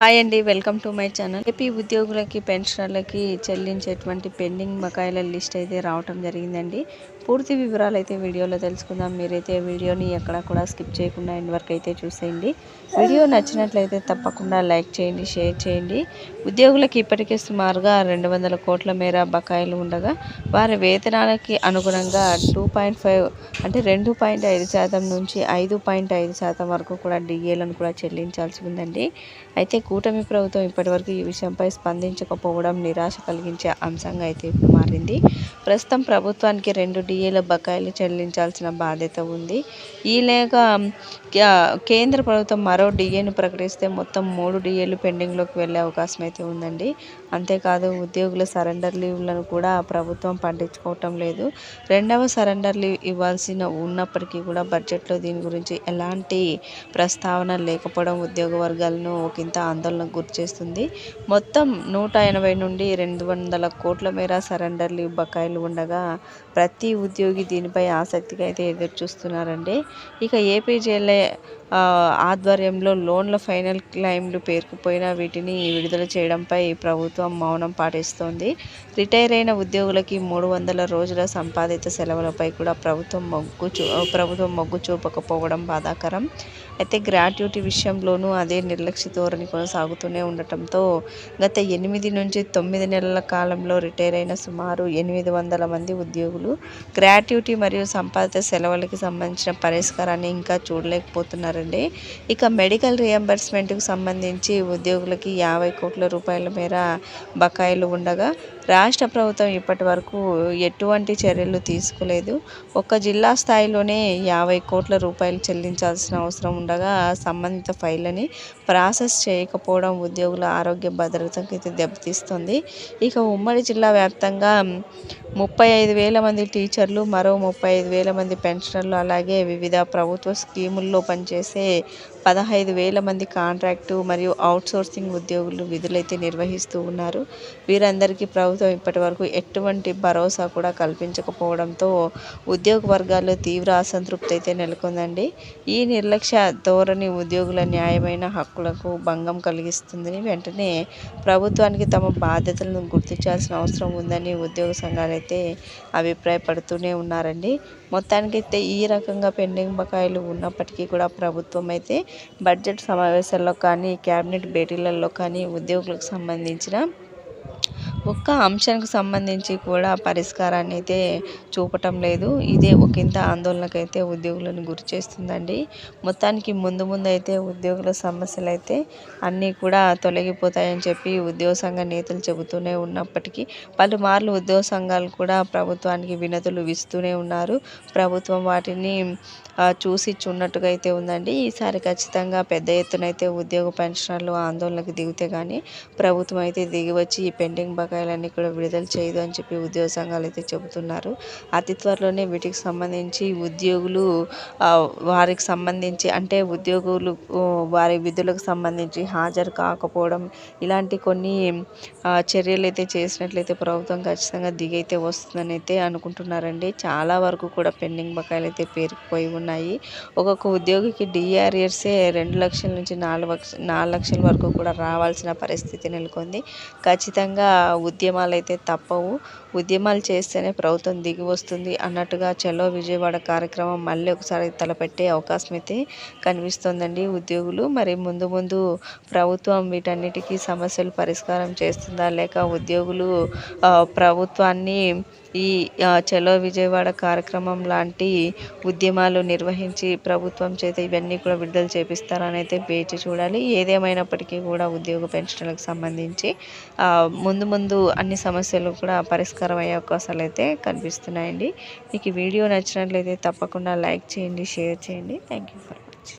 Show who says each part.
Speaker 1: Hi అండి welcome to my channel AP ఉద్యోగులకి పెన్షనర్లకి చెల్లించేటువంటి పెండింగ్ బకాయిల లిస్ట్ అయితే రావటం జరిగిందండి. పూర్తి వివరాలు అయితే వీడియోలో తెలుసుకుందాం. మీరైతే వీడియోని ఎక్కడ కూడా స్కిప్ చేయకుండా ఎండ్ వరకు అయితే చూసేయండి. వీడియో నచ్చినట్లయితే తప్పకుండా లైక్ చేయండి షేర్ చేయండి. ఉద్యోగులకు ఇప్పటికే సుమారుగా రెండు వందల కోట్ల మేర బకాయిలు ఉండగా వారి వేతనాలకి అనుగుణంగా టూ పాయింట్ ఫైవ్ అంటే రెండు పాయింట్ ఐదు శాతం నుంచి ఐదు పాయింట్ ఐదు శాతం వరకు కూడా డిఏలను కూడా చెల్లించాల్సి ఉందండి. అయితే కూటమి ప్రభుత్వం ఇప్పటివరకు ఈ విషయంపై స్పందించకపోవడం నిరాశ కలిగించే అంశంగా అయితే మారింది. ప్రస్తుతం ప్రభుత్వానికి రెండు డిఏల బకాయిలు చెల్లించాల్సిన బాధ్యత ఉంది. ఈ లేక కేంద్ర ప్రభుత్వం మరో డిఏను ప్రకటిస్తే మొత్తం మూడు డిఏలు పెండింగ్లోకి వెళ్ళే అవకాశం అయితే ఉందండి. అంతేకాదు ఉద్యోగుల సరెండర్ లీవ్లను కూడా ప్రభుత్వం పట్టించుకోవటం లేదు. రెండవ సరెండర్ లీవ్ ఇవ్వాల్సిన ఉన్నప్పటికీ కూడా బడ్జెట్లో దీని గురించి ఎలాంటి ప్రస్తావన లేకపోవడం ఉద్యోగ వర్గాలను ఒకంత ఆందోళనకు గురిచేస్తుంది మొత్తం నూట ఎనభై నుండి రెండు వందల కోట్ల మేర సరెండర్ లీవ్ బకాయిలు ఉండగా ప్రతి ఉద్యోగి దీనిపై ఆసక్తిగా అయితే ఎదురు చూస్తున్నారండి ఇక ఏపీజేఎల్ఏ ఆధ్వర్యంలో లోన్ల ఫైనల్ క్లైమ్లు పేరుకుపోయిన వీటిని విడుదల చేయడంపై ప్రభుత్వం మౌనం పాటిస్తోంది. రిటైర్ అయిన ఉద్యోగులకి మూడు వందల రోజుల సంపాదిత సెలవులపై కూడా ప్రభుత్వం మొగ్గు చూ ప్రభుత్వం మొగ్గు చూపకపోవడం బాధాకరం. అయితే గ్రాట్యుటీ విషయంలోనూ అదే నిర్లక్ష్య ధోరణి కొనసాగుతూనే ఉండటంతో గత ఎనిమిది నుంచి తొమ్మిది నెలల కాలంలో రిటైర్ అయిన సుమారు ఎనిమిది వందల మంది ఉద్యోగులు గ్రాట్యుటీ మరియు సంపాదిత సెలవులకి సంబంధించిన పరిష్కారాన్ని ఇంకా చూడలేకపోతున్నారండి. ఇక మెడికల్ రియంబర్స్మెంట్కు సంబంధించి ఉద్యోగులకి యాభై కోట్ల రూపాయల మేర బకాయిలు ఉండగా రాష్ట్ర ప్రభుత్వం ఇప్పటి వరకు ఎటువంటి చర్యలు తీసుకోలేదు. ఒక జిల్లా స్థాయిలోనే యాభై కోట్ల రూపాయలు చెల్లించాల్సిన అవసరం ఉండగా సంబంధిత ఫైళ్ళని ప్రాసెస్ చేయకపోవడం ఉద్యోగుల ఆరోగ్య భద్రతకి దెబ్బతీస్తుంది. ఇక ఉమ్మడి జిల్లా వ్యాప్తంగా ముప్పై ఐదు వేల మంది టీచర్లు మరో ముప్పై ఐదు వేల మంది పెన్షనర్లు అలాగే వివిధ ప్రభుత్వ స్కీముల్లో పనిచేసే పదహైదు వేల మంది కాంట్రాక్టు మరియు అవుట్సోర్సింగ్ ఉద్యోగులు విధులైతే నిర్వహిస్తూ ఉన్నారు. వీరందరికీ ప్రభుత్వం ఇప్పటి వరకు ఎటువంటి భరోసా కూడా కల్పించకపోవడంతో ఉద్యోగ వర్గాల్లో తీవ్ర అసంతృప్తి అయితే నెలకొందండి. ఈ నిర్లక్ష్య ధోరణి ఉద్యోగుల న్యాయమైన హక్కులకు భంగం కలిగిస్తుందని వెంటనే ప్రభుత్వానికి తమ బాధ్యతలను గుర్తించాల్సిన అవసరం ఉందని ఉద్యోగ సంఘాలు అయితే అభిప్రాయపడుతూనే ఉన్నారండి. మొత్తానికైతే ఈ రకంగా పెండింగ్ బకాయిలు ఉన్నప్పటికీ కూడా ప్రభుత్వం అయితే బడ్జెట్ సమావేశాల్లో కానీ క్యాబినెట్ భేటీలలో కానీ ఉద్యోగులకు సంబంధించిన ఒక్క అంశానికి సంబంధించి కూడా పరిష్కారాన్ని అయితే చూపటం లేదు. ఇదే ఒకంత ఆందోళనకైతే ఉద్యోగులను గురి చేస్తుందండి. మొత్తానికి ముందు ముందు అయితే ఉద్యోగుల సమస్యలు అయితే అన్నీ కూడా తొలగిపోతాయని చెప్పి ఉద్యోగ సంఘ నేతలు చెబుతూనే ఉన్నప్పటికీ పలుమార్లు ఉద్యోగ సంఘాలు కూడా ప్రభుత్వానికి వినతులు ఇస్తూనే ఉన్నారు. ప్రభుత్వం వాటిని చూసి చున్నట్టుగా అయితే ఉందండి. ఈసారి ఖచ్చితంగా పెద్ద ఎత్తున అయితే ఉద్యోగ పెన్షనర్లు ఆందోళనకు దిగితే కానీ ప్రభుత్వం అయితే దిగి వచ్చి ఈ పెండింగ్ బకాయిలన్నీ కూడా విడుదల చేయదు అని చెప్పి ఉద్యోగ సంఘాలు అయితే చెబుతున్నారు. అతి త్వరలోనే వీటికి సంబంధించి ఉద్యోగులు వారికి సంబంధించి అంటే ఉద్యోగులు వారి విధులకు సంబంధించి హాజరు కాకపోవడం ఇలాంటి కొన్ని చర్యలు అయితే చేసినట్లయితే ప్రభుత్వం ఖచ్చితంగా దిగైతే వస్తుందని అయితే అనుకుంటున్నారండి. చాలా వరకు కూడా పెండింగ్ బకాయిలు అయితే పేరుకుపోయి ఉన్నాయి. ఒక్కొక్క ఉద్యోగికి డిఆర్ఎస్ఏ రెండు లక్షల నుంచి నాలుగు నాలుగు లక్షల వరకు కూడా రావాల్సిన పరిస్థితి నెలకొంది. ఖచ్చితంగా ఉద్యమాలు అయితే తప్పవు. ఉద్యమాలు చేస్తేనే ప్రభుత్వం దిగి వస్తుంది అన్నట్టుగా చలో విజయవాడ కార్యక్రమం మళ్ళీ ఒకసారి తలపెట్టే అవకాశం అయితే కనిపిస్తుందండి ఉద్యోగులు. మరి ముందు ముందు ప్రభుత్వం వీటన్నిటికీ సమస్యలు పరిష్కారం చేస్తుందా లేక ఉద్యోగులు ప్రభుత్వాన్ని ఈ చలో విజయవాడ కార్యక్రమం లాంటి ఉద్యమాలు నిర్వహించి ప్రభుత్వం చేత ఇవన్నీ కూడా విడుదల చేపిస్తారని అయితే వేచి చూడాలి. ఏదేమైనప్పటికీ కూడా ఉద్యోగ పెన్షన్లకు సంబంధించి ముందు ముందు ముందు అన్ని సమస్యలు కూడా పరిష్కారం అయ్యే అవకాశాలు అయితే కనిపిస్తున్నాయండి. మీకు వీడియో నచ్చినట్లయితే తప్పకుండా లైక్ చేయండి షేర్ చేయండి. Thank you for